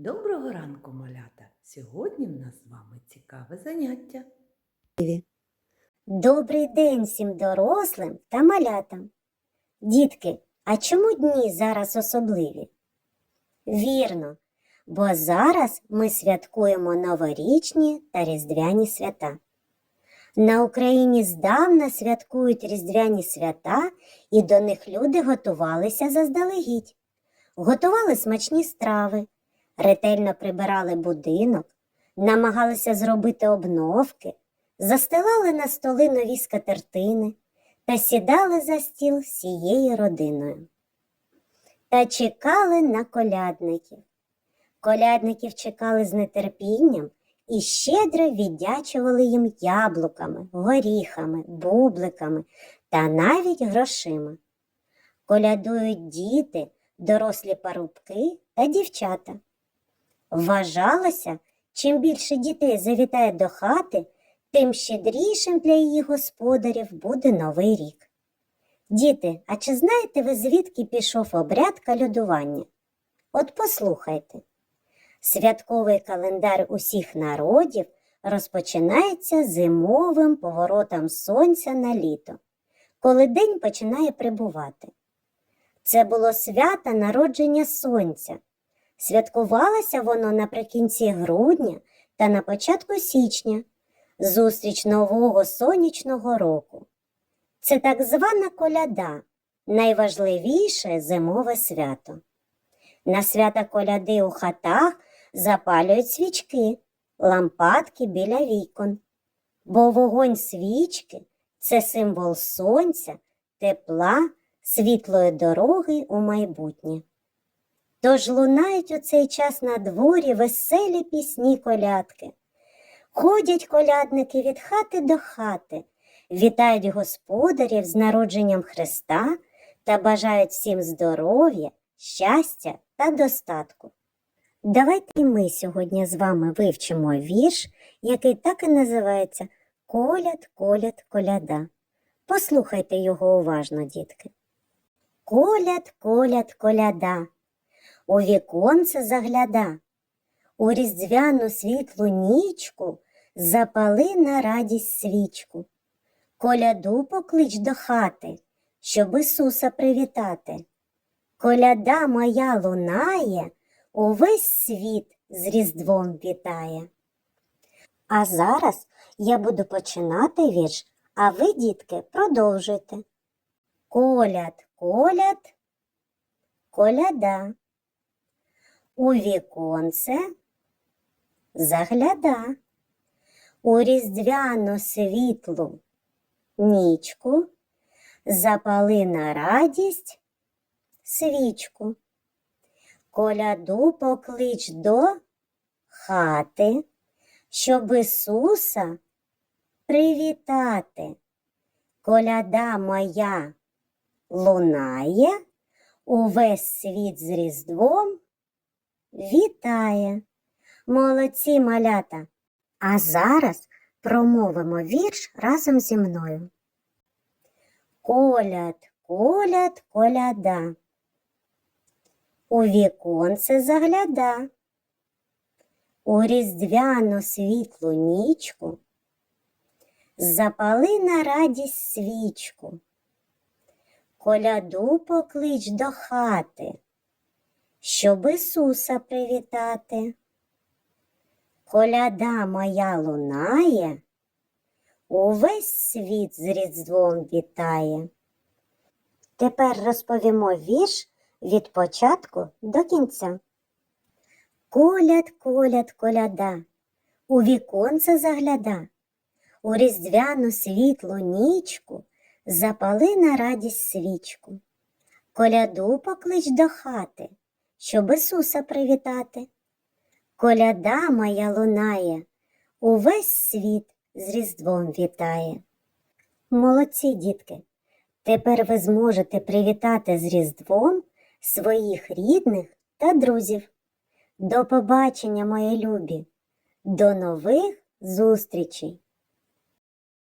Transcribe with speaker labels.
Speaker 1: Доброго ранку, малята! Сьогодні в нас з вами цікаве заняття.
Speaker 2: Добрий день всім дорослим та малятам. Дітки, а чому дні зараз особливі? Вірно, бо зараз ми святкуємо новорічні та різдвяні свята. На Україні здавна святкують різдвяні свята, і до них люди готувалися заздалегідь. Готували смачні страви, ретельно прибирали будинок, намагалися зробити обновки, застилали на столи нові скатертини та сідали за стіл всією родиною. Та чекали на колядників. Колядників чекали з нетерпінням і щедро віддячували їм яблуками, горіхами, бубликами та навіть грошима. Колядують діти, дорослі парубки та дівчата. Вважалося, чим більше дітей завітає до хати, тим щедрішим для її господарів буде новий рік. Діти, а чи знаєте ви, звідки пішов обряд калюдування? От послухайте. Святковий календар усіх народів розпочинається зимовим поворотом сонця на літо, коли день починає прибувати. Це було свято народження сонця. Святкувалося воно наприкінці грудня та на початку січня, зустріч нового сонячного року. Це так звана коляда, найважливіше зимове свято. На свята коляди у хатах запалюють свічки, лампадки біля вікон, бо вогонь свічки це символ сонця, тепла, світлої дороги у майбутнє. Тож лунають у цей час на дворі веселі пісні колядки. Ходять колядники від хати до хати, вітають господарів з народженням Христа та бажають всім здоров'я, щастя та достатку. Давайте і ми сьогодні з вами вивчимо вірш, який так і називається Коляд, коляд, коляда. Послухайте його уважно, дітки. Коляд, коляд, коляда, у віконце загляда, у різдвяну світлу нічку запали на радість свічку. Коляду поклич до хати, щоб Ісуса привітати. Коляда моя лунає, увесь світ з Різдвом вітає. А зараз я буду починати вірш, а ви, дітки, продовжуйте. Коляд, коляд, коляда. У віконце загляда. У різдвяну світлу нічку запали на радість свічку. Коляду поклич до хати, щоб Ісуса привітати. Коляда моя лунає, увесь світ з Різдвом вітає. Молодці малята! А зараз промовимо вірш разом зі мною. Коляд, коляд, коляда. У віконце загляда. У різдвяну світлу нічку запали на радість свічку. Коляду поклич до хати, щоб Ісуса привітати. Коляда моя лунає, увесь світ з Різдвом вітає. Тепер розповімо вірш від початку до кінця. Коляд, коляд, коляда, у віконце загляда, у різдвяну світлу нічку запали на радість свічку. Коляду поклич до хати, щоб Ісуса привітати. Коляда моя лунає, увесь світ з Різдвом вітає. Молодці, дітки! Тепер ви зможете привітати з Різдвом своїх рідних та друзів. До побачення, мої любі! До нових зустрічей!